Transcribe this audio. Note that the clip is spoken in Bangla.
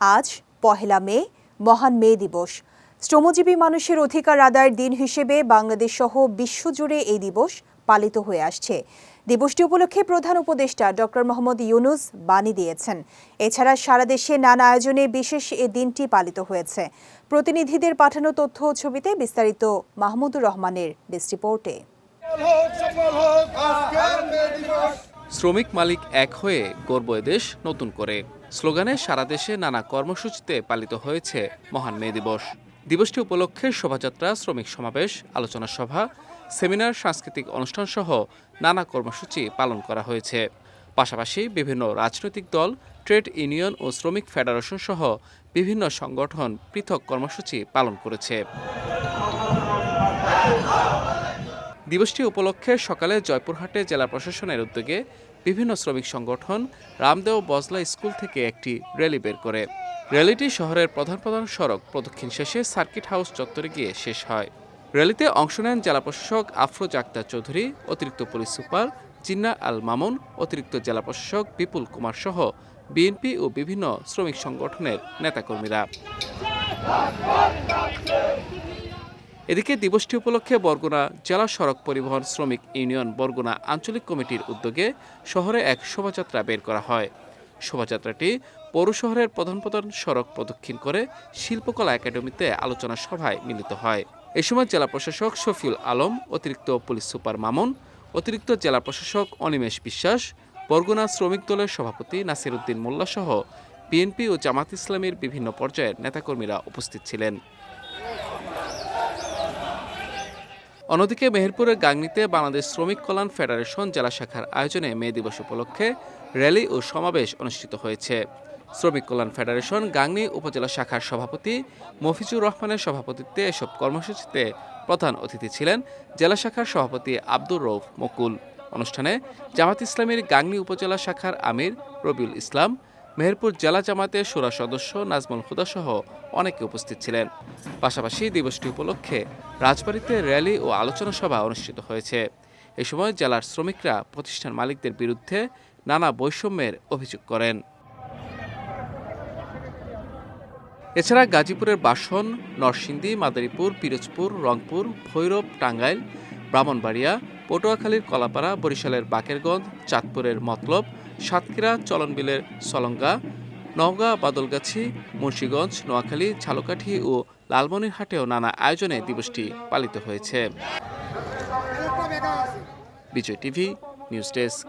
আজ পহেলা মে, মহান মে দিবস। শ্রমজীবী মানুষের অধিকার আদায়ের দিন হিসেবে বাংলাদেশ সহ বিশ্বজুড়ে এই দিবস পালিত হয়ে আসছে। দিবসটি উপলক্ষে প্রধান উপদেষ্টা ডক্টর মোহাম্মদ ইউনুস বাণী দিয়েছেন। এছাড়া সারা দেশে নানা আয়োজনে বিশেষ এ দিনটি পালিত হয়েছে। প্রতিনিধিদের পাঠানো তথ্য ছবিতে বিস্তারিত মাহমুদুর রহমানের ডেস্ক রিপোর্টে। শ্রমিক মালিক এক হয়ে গর্ব এদেশ নতুন করে। স্লোগানে সারা দেশে নানা কর্মসূচিতে পালিত হয়েছে মহান মে দিবস। দিবসটি উপলক্ষে শোভাযাত্রা, শ্রমিক সমাবেশ, আলোচনা সভা, সেমিনার, সাংস্কৃতিক অনুষ্ঠান সহ নানা কর্মসূচি পালন করা হয়েছে। পাশাপাশি বিভিন্ন রাজনৈতিক দল, ট্রেড ইউনিয়ন ও শ্রমিক ফেডারেশন সহ বিভিন্ন সংগঠন পৃথক কর্মসূচি পালন করেছে। দিবসটি উপলক্ষে সকালে জয়পুরহাটে জেলা প্রশাসনের উদ্যোগে বিভিন্ন শ্রমিক সংগঠন রামদেও বজলা স্কুল থেকে একটি র্যালি বের করে। র্যালিটি শহরের প্রধান প্রধান সড়ক প্রদক্ষিণ শেষে সার্কিট হাউস চত্বরে গিয়ে শেষ হয়। র্যালিতে অংশ নেন জেলা প্রশাসক আফরোজ আক্তার চৌধুরী, অতিরিক্ত পুলিশ সুপার জিন্না আল মামুন, অতিরিক্ত জেলা প্রশাসক বিপুল কুমার সহ বিএনপি ও বিভিন্ন শ্রমিক সংগঠনের নেতাকর্মীরা। এদিকে দিবসটি উপলক্ষে বরগুনা জেলা সড়ক পরিবহন শ্রমিক ইউনিয়ন বরগুনা আঞ্চলিক কমিটির উদ্যোগে শহরে এক শোভাযাত্রা বের করা হয়। শোভাযাত্রাটি পৌর শহরের প্রধান প্রধান সড়ক প্রদক্ষিণ করে শিল্পকলা একাডেমিতে আলোচনা সভায় মিলিত হয়। এ সময় জেলা প্রশাসক শফিউল আলম, অতিরিক্ত পুলিশ সুপার মামুন, অতিরিক্ত জেলা প্রশাসক অনিমেষ বিশ্বাস, বরগুনা শ্রমিক দলের সভাপতি নাসির উদ্দিন মোল্লা সহ বিএনপি ও জামাত ইসলামের বিভিন্ন পর্যায়ের নেতাকর্মীরা উপস্থিত ছিলেন। অন্যদিকে মেহেরপুরের গাংনীতে বাংলাদেশ শ্রমিক কল্যাণ ফেডারেশন জেলা শাখার আয়োজনে মে দিবস উপলক্ষে র্যালি ও সমাবেশ অনুষ্ঠিত হয়েছে। শ্রমিক কল্যাণ ফেডারেশন গাংনী উপজেলা শাখার সভাপতি মফিজুর রহমানের সভাপতিত্বে এসব কর্মসূচিতে প্রধান অতিথি ছিলেন জেলা শাখার সভাপতি আব্দুর রৌফ মকুল। অনুষ্ঠানে জামাত ইসলামীর গাংনী উপজেলা শাখার আমির রবিউল ইসলাম মেহেরপুর জেলা জামাতের সুরা সদস্য নাজমুল হুদা সহ অনেকে উপস্থিত ছিলেন। পাশাপাশি দিবসটি উপলক্ষে রাজবাড়িতে র্যালি ও আলোচনা সভা অনুষ্ঠিত হয়েছে। এ সময় জেলার শ্রমিকরা প্রতিষ্ঠান মালিকদের বিরুদ্ধে নানা বৈষম্যের অভিযোগ করেন। এছাড়া গাজীপুরের বাসন, নরসিংদী, মাদারীপুর, পিরোজপুর, রংপুর, ভৈরব, টাঙ্গাইল ব্রাহ্মণবাড়িয়া, পটুয়াখালীর কলাপাড়া, বরিশালের বাকেরগঞ্জ, চাঁদপুরের মতলব, সাতক্ষীরা চলনবিলের সলঙ্গা, নওগাঁ, বাদলগাছি, মুন্সীগঞ্জ, নোয়াখালী, ঝালকাঠি ও লালমনিরহাটেও নানা আয়োজনে দিবসটি পালিত হয়েছে। Bijoy TV, news desk.